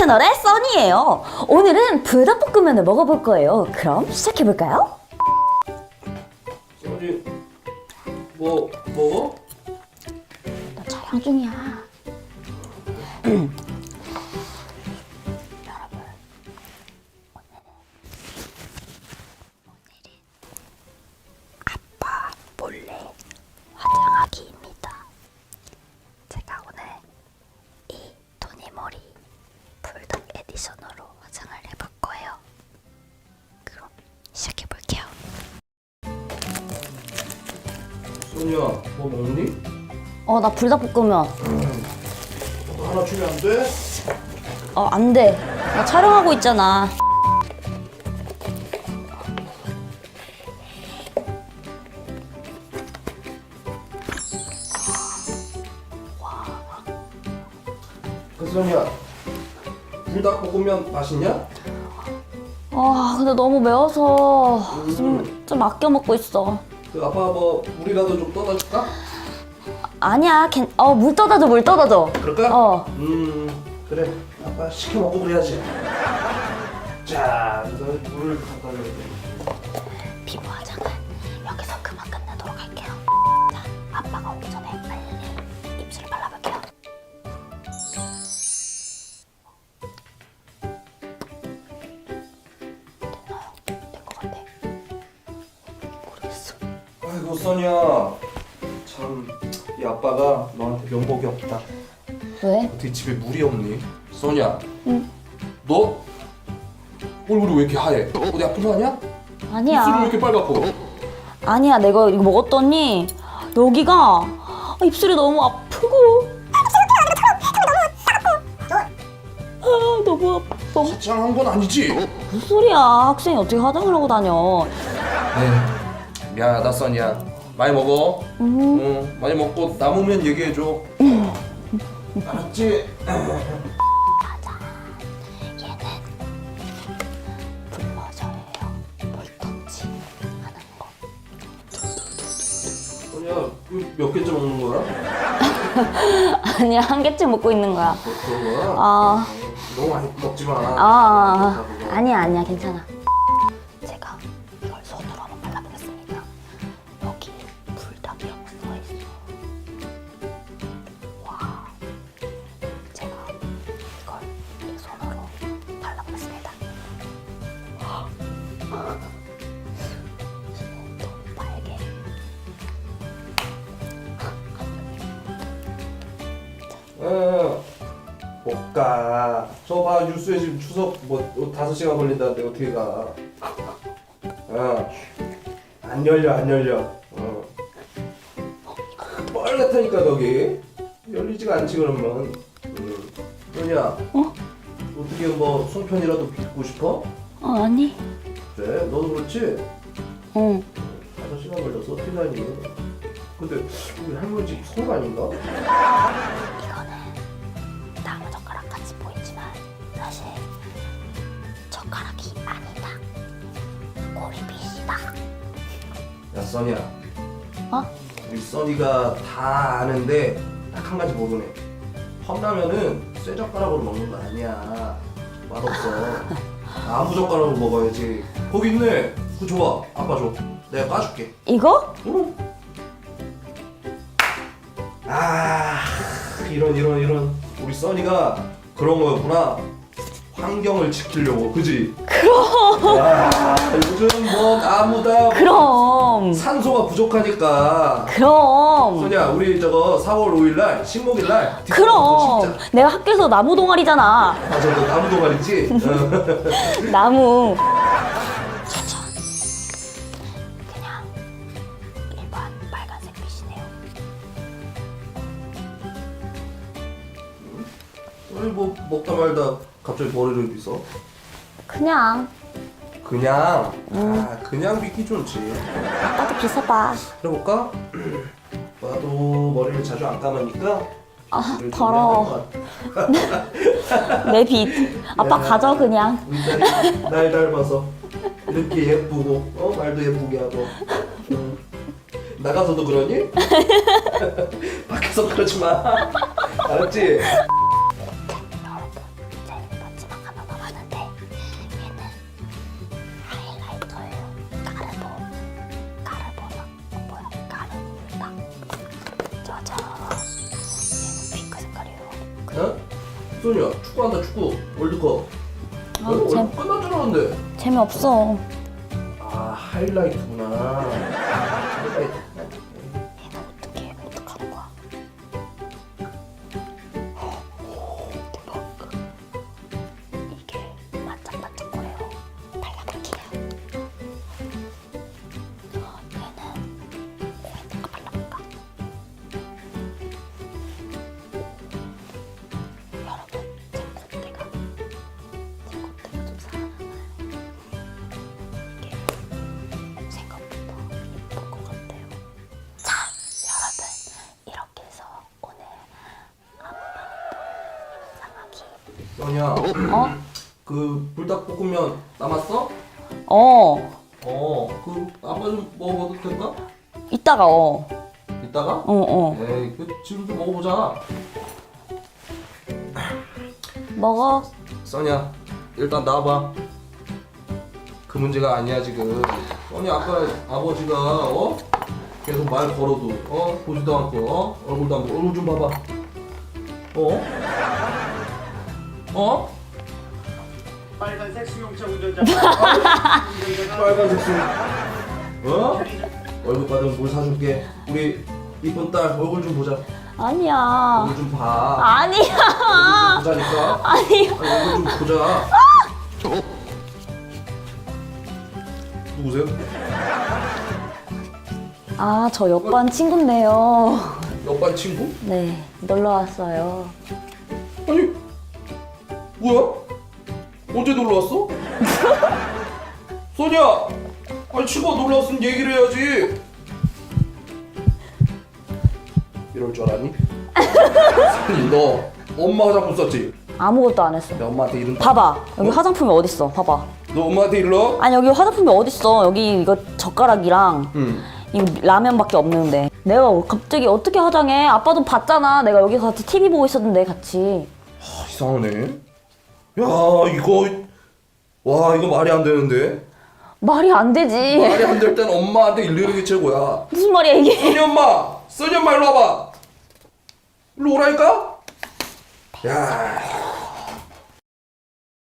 채널의 써니예요. 오늘은 불닭볶음면을 먹어볼 거예요. 그럼 시작해볼까요? 써니 뭐 먹어? 나 촬영 중이야. 써니야 뭐 먹니? 어, 나 불닭볶음면. 뭐 하나 주면 안 돼? 어, 안 돼. 나 촬영하고 있잖아. 그 써니야 불닭볶음면 맛있냐? 아, 근데 너무 매워서 좀, 좀 아껴 먹고 있어. 그 아빠 뭐 물이라도 좀 떠다 줄까? 아니야, 괜, 어, 물 떠다줘, 물 떠다줘. 그럴까? 어. 음 그래 아빠 시켜 먹고 그래야지 자 그래서 물을 갖다 줘야 돼 피부 화장 아이고 써니야 참 이 아빠가 너한테 면목이 없다 왜? 어떻게 집에 물이 없니? 써니야 응. 너 얼굴이 왜 이렇게 하얘? 어디 아픈 거 아니야? 입술이 왜 아니야. 이렇게 빨갛고? 아니야, 내가 이거 먹었더니 여기가 아, 입술이 너무 아프고. 아, 너무 아파. 화장한 건 아니지? 무슨 소리야? 학생이 어떻게 화장을 하고 다녀? 네 미안하다 써니야 많이 먹어 음. 응 많이 먹고 남으면 얘기해줘 알았지? 얘는 블러셔예요. 볼터치 하는 거. 써니야 이거 몇 개째 먹는 거야? 아니야, 한 개쯤 먹고 있는 거야. 뭐 그런 거야? 아, 너무 많이 먹지 마 아, 아, 아니야, 아니야, 괜찮아. 어, 못 가. 저 봐, 뉴스에 지금 추석 뭐 다섯 시간 걸린다는데 어떻게 가? 어, 안 열려, 안 열려. 어. 빨갛다니까 거기. 열리지가 않지 그러면. 음. 현이야. 어? 어떻게 뭐 송편이라도 빚고 싶어? 어, 아니. 그래, 너도 그렇지. 응. 다섯 시간 걸려서 어떻게 다니? 근데 우리 할머니 집 서울 아닌가? 꼬리빗이다. 야 써니야. 어? 우리 써니가 다 아는데 딱 한 가지 모르네. 컵라면은 쇠젓가락으로 먹는 거 아니야. 맛없어. 나무 젓가락으로 먹어야지. 거기 있네. 그거 좋아 아빠 줘. 내가 까줄게. 이거? 응. 아 이런 이런 이런. 우리 써니가 그런 거였구나. 환경을 지키려고. 그지? 그럼 아, 요즘 뭐 나무다 그럼. 산소가 부족하니까 그럼. 소냐 우리 저거 4월 5일 날 식목일날 그럼. 내가 학교에서 나무 동아리잖아. 맞아 너 나무 동아리지? 어. 나무. 짜잔. 그냥 일반 빨간색 빛이네요. 우리 뭐 먹다 말다 갑자기 머리를 빗어 그냥 그냥 아 그냥 빗기 좋지 아빠도 빗어봐. 해볼까? 나도 머리를 자주 안 감으니까 아 머리를 좀 더러워. 해야 될것 같아. 내 빛. 아빠 야. 가져 그냥. 우리 딸이 날 닮아서 이렇게 예쁘고 어 말도 예쁘게 하고 응. 나가서도 그러니? 밖에서 그러지 마 알았지? 소니야 축구한다 축구 월드컵. 아, 어, 재- 월드컵 줄 알았는데. 재미없어. 아 하이라이트구나. 하이라이트. 상하기 소니야 어? 그 불닭볶음면 남았어? 어 어, 그 아빠 좀 먹어봐도 될까? 이따가 어 이따가? 어, 어. 에이, 그 지금 좀 먹어보자. 먹어 써니야, 일단 나와봐. 그 문제가 아니야 지금. 써니 아까 아버지가 어 계속 말 걸어도 어 보지도 않고 어 얼굴도 안 보고 얼굴 좀 봐봐. 어? 어? 빨간색 수용차 운전자 빨간색 술. 어? 얼굴 받으면 뭘 사줄게. 우리 이쁜 딸 얼굴 좀 보자. 아니야 얼굴 좀 봐. 아니야 얼굴 좀 보자니까. 아니야 아니, 얼굴 좀 보자. 누구세요? 아 저 옆반 친구인데요 옆반 친구? 네 놀러 왔어요 뭐야? 언제 놀러 왔어? 소니야 아니 친구가 놀러 왔으면 얘기를 해야지. 이럴 줄 알았니? 소니 너 엄마 화장품 썼지? 아무것도 안 했어. 내 엄마한테 이름 봐봐. 여기 화장품이 어딨어? 봐봐. 너 엄마한테 일러? 아니 여기 화장품이 어딨어? 여기 이거 젓가락이랑 응. 이 라면밖에 없는데. 내가 갑자기 어떻게 화장해? 아빠도 봤잖아. 내가 여기서 같이 TV 보고 있었는데 같이. 아, 이상하네 야 이거 와 이거 말이 안 되는데 말이 안 되지 말이 안 될 땐 엄마한테 일르는 게 최고야 무슨 말이야 이게 써니 엄마! 써니 엄마 일로 와봐! 일로 오라니까? 야